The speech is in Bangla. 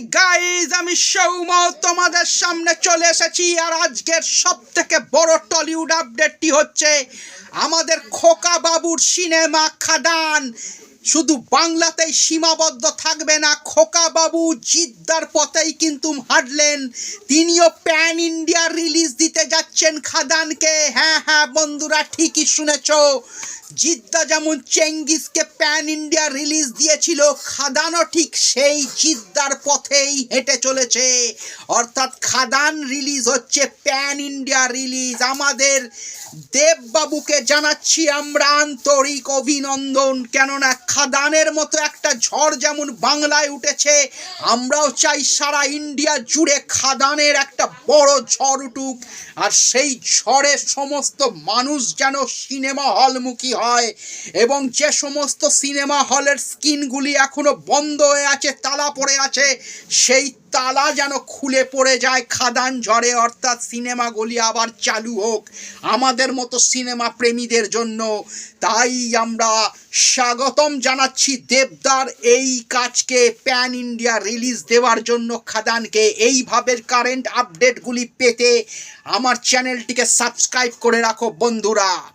গাইজ আমি সৌম তোমাদের সামনে চলে এসেছি আর আজকের সব থেকে বড় টলিউড আপডেটটি হচ্ছে আমাদের খোকা বাবুর সিনেমা খাদান। শুধু বাংলাতেই সীমাবদ্ধ থাকবে না, খোকা বাবু জিদ্দার পথেই কিন্তু হাঁটলেন। তিনিও প্যান ইন্ডিয়া রিলিজ দিতে যাচ্ছেন খাদানকে। হ্যাঁ হ্যাঁ বন্ধুরা ঠিকই শুনেছো। জিদ্দা যেমন চেঙ্গিসকে প্যান ইন্ডিয়া রিলিজ দিয়েছিল, খাদানও ঠিক সেই জিদ্দার পথেই হেঁটে চলেছে। অর্থাৎ খাদান রিলিজ হচ্ছে প্যান ইন্ডিয়া রিলিজ। আমাদের দেববাবুকে জানাচ্ছি, আমরা আন্তরিক অভিনন্দন। কেননা খাদানের মতো একটা ঝড় যেমন বাংলায় উঠেছে, আমরাও চাই সারা ইন্ডিয়া জুড়ে খাদানের একটা বড় ঝড় উঠুক। আর সেই ঝড়ে সমস্ত মানুষ যেন সিনেমা হলমুখী হয় এবং যে সমস্ত সিনেমা হলের স্ক্রিনগুলি এখনও বন্ধ হয়ে আছে, তালা পড়ে আছে, সেই তালা যেন খুলে পড়ে যায় খাদান ঝড়ে। অর্থাৎ সিনেমাগুলি আবার চালু হোক আমাদের মতো সিনেমা প্রেমীদের জন্য। তাই আমরা স্বাগতম জানাচ্ছি দেবদার এই কাজকে প্যান ইন্ডিয়া রিলিজ দেওয়ার জন্য খাদানকে। এইভাবে কারেন্ট আপডেটগুলি পেতে আমার চ্যানেলটিকে সাবস্ক্রাইব করে রাখো বন্ধুরা।